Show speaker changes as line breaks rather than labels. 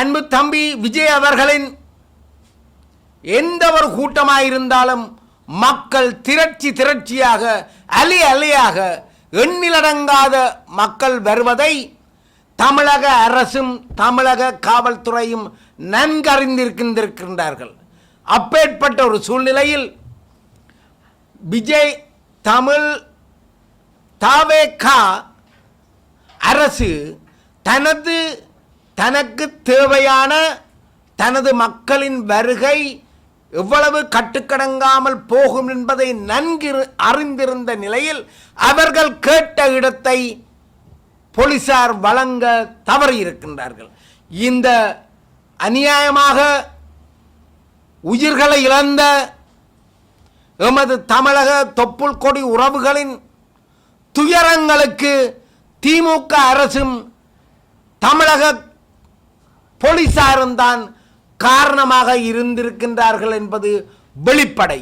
அன்பு தம்பி விஜய் அவர்களின் எந்த ஒரு கூட்டமாயிருந்தாலும் மக்கள் திரட்சி திரட்சியாக அலி அலியாக எண்ணிலடங்காத மக்கள் வருவதை தமிழக அரசும் தமிழக காவல்துறையும் நன்கறிந்திருக்கின்றிருக்கின்றார்கள். அப்பேற்பட்ட ஒரு சூழ்நிலையில் விஜய் தமிழ் தாவேகா அரசு தனது தனக்கு தேவையான தனது மக்களின் வருகை எவ்வளவு கட்டுக்கடங்காமல் போகும் என்பதை நன்கு அறிந்திருந்த நிலையில் அவர்கள் கேட்ட இடத்தை போலீசார் வழங்க தவறியிருக்கின்றார்கள். இந்த அநியாயமாக உயிர்களை இழந்த எமது தமிழக தொப்புள் கொடி உறவுகளின் துயரங்களுக்கு திமுக அரசும் தமிழக போலீசாரும் தான் காரணமாக இருந்திருக்கின்றார்கள் என்பது வெளிப்படை.